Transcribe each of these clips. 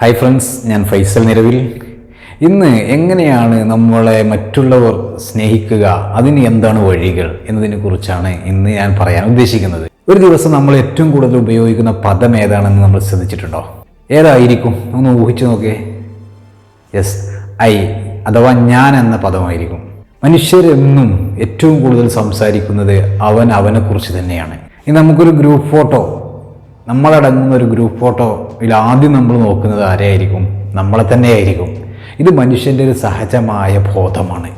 Hi friends ഞാൻ ഫൈസൽ നിലവിൽ. ഇന്ന് എങ്ങനെയാണ് നമ്മളെ മറ്റുള്ളവർ സ്നേഹിക്കുക? അതിന് എന്താണ് വഴികൾ എന്നതിനെ കുറിച്ചാണ് ഇന്ന് ഞാൻ പറയാൻ ഉദ്ദേശിക്കുന്നത്. ഒരു ദിവസം നമ്മൾ ഏറ്റവും കൂടുതൽ ഉപയോഗിക്കുന്ന പദം ഏതാണെന്ന് നമ്മൾ ശ്രദ്ധിച്ചിട്ടുണ്ടോ? ഏതായിരിക്കും? ഒന്ന് ഊഹിച്ചു നോക്കേ. യെസ് ഐ അഥവാ ഞാൻ എന്ന പദമായിരിക്കും. മനുഷ്യരെന്നും ഏറ്റവും കൂടുതൽ സംസാരിക്കുന്നത് അവൻ അവനെക്കുറിച്ച് തന്നെയാണ്. ഇനി നമുക്കൊരു ഗ്രൂപ്പ് ഫോട്ടോ നമ്മളടങ്ങുന്ന ഒരു ഗ്രൂപ്പ് ഫോട്ടോയിൽ ആദ്യം നമ്മൾ നോക്കുന്നത് ആരെയായിരിക്കും? നമ്മളെ തന്നെ ആയിരിക്കും ഇത് മനുഷ്യന്റെ ഒരു സഹജമായ ബോധമാണ്.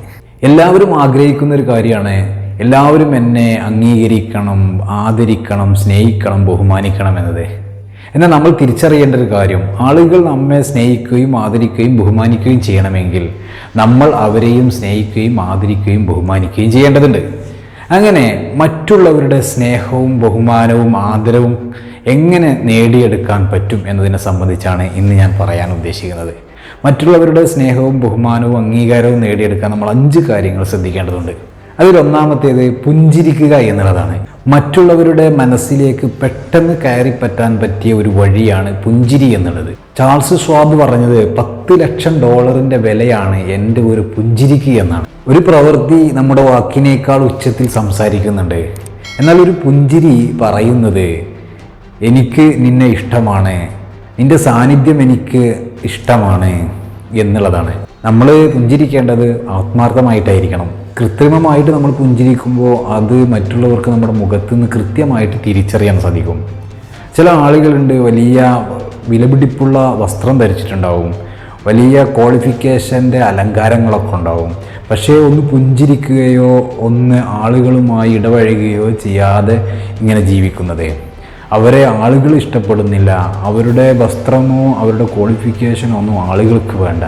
എല്ലാവരും ആഗ്രഹിക്കുന്ന ഒരു കാര്യമാണ്. എല്ലാവരും എന്നെ അംഗീകരിക്കണം ആദരിക്കണം സ്നേഹിക്കണം ബഹുമാനിക്കണം എന്നത്. എന്നാൽ നമ്മൾ തിരിച്ചറിയേണ്ട ഒരു കാര്യം ആളുകൾ നമ്മെ സ്നേഹിക്കുകയും ആദരിക്കുകയും ബഹുമാനിക്കുകയും ചെയ്യണമെങ്കിൽ നമ്മൾ അവരെയും സ്നേഹിക്കുകയും ആദരിക്കുകയും ബഹുമാനിക്കുകയും ചെയ്യേണ്ടതുണ്ട്. അങ്ങനെ മറ്റുള്ളവരുടെ സ്നേഹവും ബഹുമാനവും ആദരവും എങ്ങനെ നേടിയെടുക്കാൻ പറ്റും എന്നതിനെ സംബന്ധിച്ചാണ് ഇന്ന് ഞാൻ പറയാൻ ഉദ്ദേശിക്കുന്നത്. മറ്റുള്ളവരുടെ സ്നേഹവും ബഹുമാനവും അംഗീകാരവും നേടിയെടുക്കാൻ നമ്മൾ അഞ്ച് കാര്യങ്ങൾ ശ്രദ്ധിക്കേണ്ടതുണ്ട്. അതിലൊന്നാമത്തേത് പുഞ്ചിരിക്കുക എന്നുള്ളതാണ്. മറ്റുള്ളവരുടെ മനസ്സിലേക്ക് പെട്ടെന്ന് കയറിപ്പറ്റാൻ പറ്റിയ ഒരു വഴിയാണ് പുഞ്ചിരി എന്നുള്ളത്. ചാൾസ് സ്വാബ് പറഞ്ഞത് പത്ത് ലക്ഷം ഡോളറിന്റെ വിലയാണ് എന്റെ ഒരു പുഞ്ചിരിക്ക് എന്നാണ്. ഒരു പ്രവൃത്തി നമ്മുടെ വാക്കിനേക്കാൾ ഉച്ചത്തിൽ സംസാരിക്കുന്നുണ്ട്. എന്നാൽ ഒരു പുഞ്ചിരി പറയുന്നത് എനിക്ക് നിന്നെ ഇഷ്ടമാണ്. നിന്റെ സാന്നിധ്യം എനിക്ക് ഇഷ്ടമാണ് എന്നുള്ളതാണ്. നമ്മൾ പുഞ്ചിരിക്കേണ്ടത് ആത്മാർത്ഥമായിട്ടായിരിക്കണം. കൃത്രിമമായിട്ട് നമ്മൾ പുഞ്ചിരിക്കുമ്പോൾ അത് മറ്റുള്ളവർക്ക് നമ്മുടെ മുഖത്ത് നിന്ന് കൃത്യമായിട്ട് തിരിച്ചറിയാൻ സാധിക്കും. ചില ആളുകളുണ്ട് വലിയ വിലപിടിപ്പുള്ള വസ്ത്രം ധരിച്ചിട്ടുണ്ടാവും. വലിയ ക്വാളിഫിക്കേഷന്റെ അലങ്കാരങ്ങളൊക്കെ ഉണ്ടാവും. പക്ഷേ ഒന്ന് പുഞ്ചിരിക്കുകയോ ഒന്ന് ആളുകളുമായി ഇടപഴകുകയോ ചെയ്യാതെ ഇങ്ങനെ ജീവിക്കുന്നത്. അവരെ ആളുകൾ ഇഷ്ടപ്പെടുന്നില്ല. അവരുടെ വസ്ത്രമോ അവരുടെ ക്വാളിഫിക്കേഷനോ ഒന്നും ആളുകൾക്ക് വേണ്ട.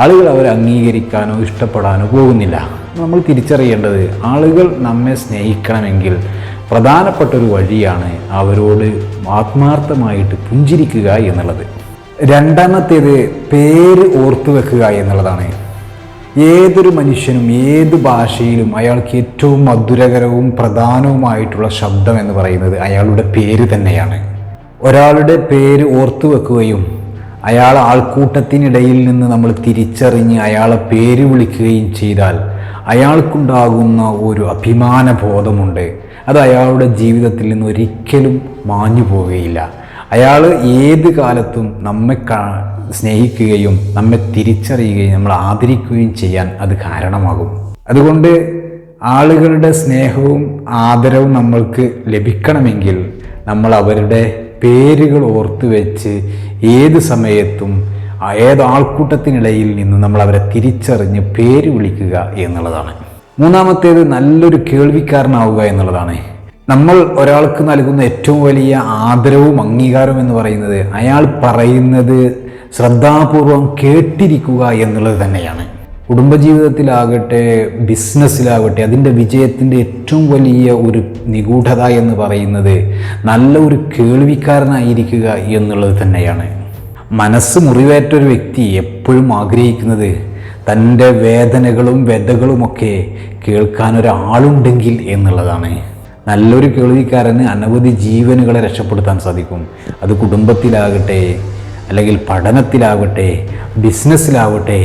ആളുകൾ അവരെ അംഗീകരിക്കാനോ ഇഷ്ടപ്പെടാനോ പോകുന്നില്ല. നമ്മൾ തിരിച്ചറിയേണ്ടത് ആളുകൾ നമ്മെ സ്നേഹിക്കണമെങ്കിൽ പ്രധാനപ്പെട്ട ഒരു വഴിയാണ് അവരോട് ആത്മാർത്ഥമായിട്ട് പുഞ്ചിരിക്കുക എന്നുള്ളത്. രണ്ടാമത്തേത് പേര് ഓർത്തു വെക്കുക എന്നുള്ളതാണ്. ഏതൊരു മനുഷ്യനും ഏത് ഭാഷയിലും അയാൾക്ക് ഏറ്റവും മധുരകരവും പ്രധാനവുമായിട്ടുള്ള ശബ്ദം എന്ന് പറയുന്നത് അയാളുടെ പേര് തന്നെയാണ്. ഒരാളുടെ പേര് ഓർത്തു വെക്കുകയും അയാൾ ആൾക്കൂട്ടത്തിനിടയിൽ നിന്ന് നമ്മൾ തിരിച്ചറിഞ്ഞ് അയാളെ പേര് വിളിക്കുകയും ചെയ്താൽ അയാൾക്കുണ്ടാകുന്ന ഒരു അഭിമാന ബോധമുണ്ട് അത് അയാളുടെ ജീവിതത്തിൽ നിന്ന് ഒരിക്കലും മാഞ്ഞു പോവുകയില്ല അയാൾ ഏത് കാലത്തും നമ്മെ സ്നേഹിക്കുകയും നമ്മെ തിരിച്ചറിയുകയും നമ്മൾ ആദരിക്കുകയും ചെയ്യാൻ അത് കാരണമാകും. അതുകൊണ്ട് ആളുകളുടെ സ്നേഹവും ആദരവും നമ്മൾക്ക് ലഭിക്കണമെങ്കിൽ നമ്മൾ അവരുടെ പേരുകൾ ഓർത്തു വെച്ച് ഏത് സമയത്തും ഏത് ആൾക്കൂട്ടത്തിനിടയിൽ നിന്ന് നമ്മൾ അവരെ തിരിച്ചറിഞ്ഞ് പേര് വിളിക്കുക എന്നുള്ളതാണ്. മൂന്നാമത്തേത് നല്ലൊരു കേൾവിക്കാരനാവുക എന്നുള്ളതാണ്. നമ്മൾ ഒരാൾക്ക് നൽകുന്ന ഏറ്റവും വലിയ ആദരവും അംഗീകാരവും എന്ന് പറയുന്നത് അയാൾ പറയുന്നത് ശ്രദ്ധാപൂർവം കേട്ടിരിക്കുക എന്നുള്ളത് തന്നെയാണ്. കുടുംബജീവിതത്തിലാകട്ടെ ബിസിനസ്സിലാകട്ടെ അതിന്റെ വിജയത്തിന്റെ ഏറ്റവും വലിയ ഒരു നിഗൂഢത എന്ന് പറയുന്നത് നല്ല ഒരു കേൾവിക്കാരനായിരിക്കുക എന്നുള്ളത് തന്നെയാണ്. മനസ്സ് മുറിവേറ്റ ഒരു വ്യക്തി എപ്പോഴും ആഗ്രഹിക്കുന്നത് തന്റെ വേദനകളും വ്യതകളുമൊക്കെ കേൾക്കാൻ ഒരാളുണ്ടെങ്കിൽ എന്നുള്ളതാണ്. നല്ലൊരു കേൾവിക്കാരന് അനവധി ജീവനുകളെ രക്ഷപ്പെടുത്താൻ സാധിക്കും. അത് കുടുംബത്തിലാകട്ടെ അല്ലെങ്കിൽ പഠനത്തിലാവട്ടെ ബിസിനസ്സിലാവട്ടെ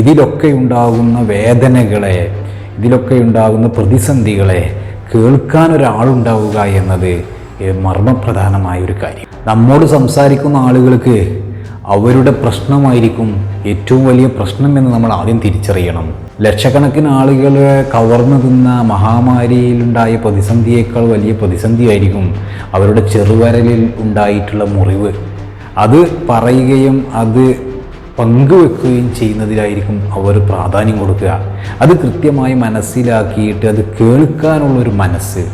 ഇതിലൊക്കെ ഉണ്ടാകുന്ന വേദനകളെ ഇതിലൊക്കെ ഉണ്ടാകുന്ന പ്രതിസന്ധികളെ കേൾക്കാൻ ഒരാളുണ്ടാവുക എന്നത് മർമ്മപ്രധാനമായ ഒരു കാര്യം. നമ്മോട് സംസാരിക്കുന്ന ആളുകൾക്ക് അവരുടെ പ്രശ്നമായിരിക്കും ഏറ്റവും വലിയ പ്രശ്നം എന്ന് നമ്മൾ ആദ്യം തിരിച്ചറിയണം. ലക്ഷക്കണക്കിന് ആളുകളെ കവർന്നു തിന്ന മഹാമാരിയിലുണ്ടായ പ്രതിസന്ധിയേക്കാൾ വലിയ പ്രതിസന്ധിയായിരിക്കും അവരുടെ ചെറുവരലിൽ ഉണ്ടായിട്ടുള്ള മുറിവ്. അത് പറയുകയും അത് പങ്കുവെക്കുകയും ചെയ്യുന്നതിലായിരിക്കും അവർ പ്രാധാന്യം കൊടുക്കുക. അത് കൃത്യമായി മനസ്സിലാക്കിയിട്ട് അത് കേൾക്കാനുള്ളൊരു മനസ്സ്.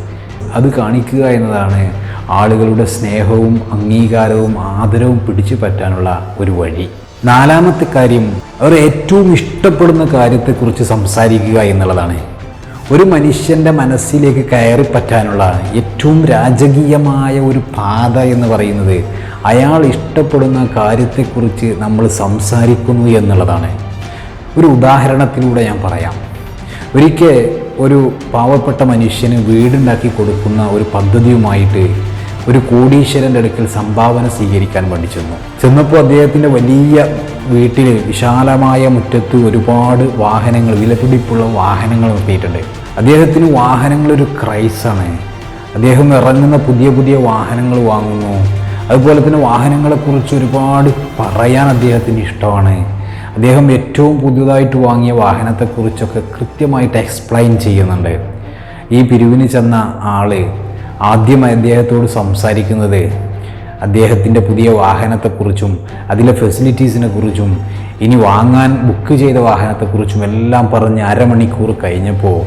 അത് കാണിക്കുക എന്നതാണ് ആളുകളുടെ സ്നേഹവും അംഗീകാരവും ആദരവും പിടിച്ചു പറ്റാനുള്ള ഒരു വഴി. നാലാമത്തെ കാര്യം അവർ ഏറ്റവും ഇഷ്ടപ്പെടുന്ന കാര്യത്തെക്കുറിച്ച് സംസാരിക്കുക എന്നുള്ളതാണ്. ഒരു മനുഷ്യന്റെ മനസ്സിലേക്ക് കയറി പറ്റാനുള്ള ഏറ്റവും രാജകീയമായ ഒരു പാത എന്ന് പറയുന്നത് അയാൾ ഇഷ്ടപ്പെടുന്ന കാര്യത്തെക്കുറിച്ച് നമ്മൾ സംസാരിക്കുന്നു എന്നുള്ളതാണ്. ഒരു ഉദാഹരണത്തിലൂടെ ഞാൻ പറയാം. ഒരിക്കൽ ഒരു പാവപ്പെട്ട മനുഷ്യന് വീടുണ്ടാക്കി കൊടുക്കുന്ന ഒരു പദ്ധതിയുമായിട്ട് ഒരു കോടീശ്വരന്റെ അടുക്കൽ സംഭാവന സ്വീകരിക്കാൻ വേണ്ടി ചെന്നു. ചെന്നപ്പോൾ അദ്ദേഹത്തിന്റെ വലിയ വീട്ടിൽ വിശാലമായ മുറ്റത്ത് ഒരുപാട് വാഹനങ്ങൾ വിലപിടിപ്പുള്ള വാഹനങ്ങൾ നിർത്തിയിട്ടുണ്ട്. അദ്ദേഹത്തിന് വാഹനങ്ങളൊരു ക്രൈസാണ്. അദ്ദേഹം ഇറങ്ങുന്ന പുതിയ പുതിയ വാഹനങ്ങൾ വാങ്ങുന്നു. അതുപോലെ തന്നെ വാഹനങ്ങളെക്കുറിച്ച് ഒരുപാട് പറയാൻ അദ്ദേഹത്തിന് ഇഷ്ടമാണ്. അദ്ദേഹം ഏറ്റവും പുതിയതായിട്ട് വാങ്ങിയ വാഹനത്തെക്കുറിച്ചൊക്കെ കൃത്യമായിട്ട് എക്സ്പ്ലെയിൻ ചെയ്യുന്നുണ്ട്. ഈ പിരിവിന് ചെന്ന ആൾ ആദ്യമായി അദ്ദേഹത്തോട് സംസാരിക്കുന്നത് അദ്ദേഹത്തിന്റെ പുതിയ വാഹനത്തെക്കുറിച്ചും അതിലെ ഫെസിലിറ്റീസിനെ കുറിച്ചും ഇനി വാങ്ങാൻ ബുക്ക് ചെയ്ത വാഹനത്തെക്കുറിച്ചും എല്ലാം പറഞ്ഞ് അരമണിക്കൂർ കഴിഞ്ഞപ്പോൾ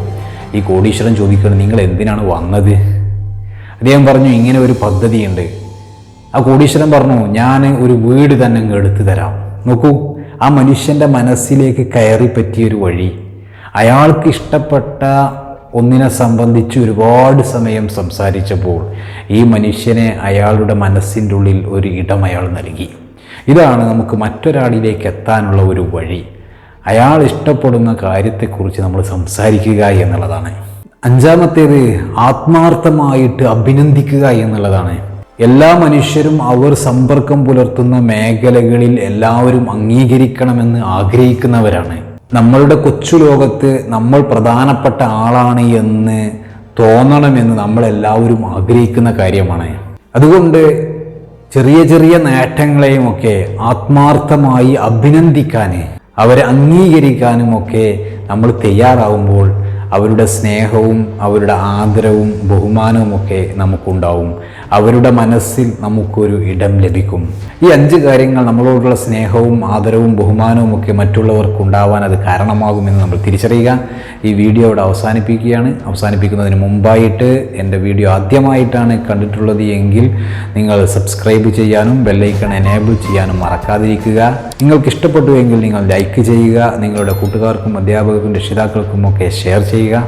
ഈ കോടീശ്വരൻ ചോദിക്കുന്നത് നിങ്ങൾ എന്തിനാണ് വന്നത്? അദ്ദേഹം പറഞ്ഞു ഇങ്ങനെ ഒരു പദ്ധതിയുണ്ട്. ആ കോടീശ്വരൻ പറഞ്ഞു ഞാൻ ഒരു വീട് തന്നെ എടുത്തു തരാം. നോക്കൂ ആ മനുഷ്യന്റെ മനസ്സിലേക്ക് കയറി പറ്റിയൊരു വഴി. അയാൾക്ക് ഇഷ്ടപ്പെട്ട ഒന്നിനെ സംബന്ധിച്ച് ഒരുപാട് സമയം സംസാരിച്ചപ്പോൾ ഈ മനുഷ്യനെ അയാളുടെ മനസ്സിന്റെ ഉള്ളിൽ ഒരു ഇടം അയാൾ നൽകി. ഇതാണ് നമുക്ക് മറ്റൊരാളിലേക്ക് എത്താനുള്ള ഒരു വഴി. അയാൾ ഇഷ്ടപ്പെടുന്ന കാര്യത്തെക്കുറിച്ച് നമ്മൾ സംസാരിക്കുക എന്നുള്ളതാണ്. അഞ്ചാമത്തേത് ആത്മാർത്ഥമായിട്ട് അഭിനന്ദിക്കുക എന്നുള്ളതാണ്. എല്ലാ മനുഷ്യരും അവർ സമ്പർക്കം പുലർത്തുന്ന മേഖലകളിൽ എല്ലാവരും അംഗീകരിക്കണമെന്ന് ആഗ്രഹിക്കുന്നവരാണ്. നമ്മളുടെ കൊച്ചു ലോകത്ത് നമ്മൾ പ്രധാനപ്പെട്ട ആളാണ് എന്ന് തോന്നണമെന്ന് നമ്മളെല്ലാവരും ആഗ്രഹിക്കുന്ന കാര്യമാണ്. അതുകൊണ്ട് ചെറിയ ചെറിയ നേട്ടങ്ങളെയുമൊക്കെ ആത്മാർത്ഥമായി അഭിനന്ദിക്കാൻ അവരെ അംഗീകരിക്കാനുമൊക്കെ നമ്മൾ തയ്യാറാവുമ്പോൾ അവരുടെ സ്നേഹവും അവരുടെ ആദരവും ബഹുമാനവും ഒക്കെ നമുക്കുണ്ടാവും. അവരുടെ മനസ്സിൽ നമുക്കൊരു ഇടം ലഭിക്കും. ഈ അഞ്ച് കാര്യങ്ങൾ നമ്മളോടുള്ള സ്നേഹവും ആദരവും ബഹുമാനവും ഒക്കെ മറ്റുള്ളവർക്ക് ഉണ്ടാവാൻ അത് കാരണമാകുമെന്ന് നമ്മൾ തിരിച്ചറിയുക. ഈ വീഡിയോ ഇവിടെ അവസാനിപ്പിക്കുകയാണ്. അവസാനിപ്പിക്കുന്നതിന് മുമ്പായിട്ട് എന്റെ വീഡിയോ ആദ്യമായിട്ടാണ് കണ്ടിട്ടുള്ളത് എങ്കിൽ നിങ്ങൾ സബ്സ്ക്രൈബ് ചെയ്യാനും ബെല്ലൈക്കൺ എനേബിൾ ചെയ്യാനും മറക്കാതിരിക്കുക. നിങ്ങൾക്ക് ഇഷ്ടപ്പെട്ടുവെങ്കിൽ നിങ്ങൾ ലൈക്ക് ചെയ്യുക. നിങ്ങളുടെ കൂട്ടുകാർക്കും അധ്യാപകർക്കും രക്ഷിതാക്കൾക്കും ഒക്കെ ഷെയർ ചെയ്യുക. bendiga.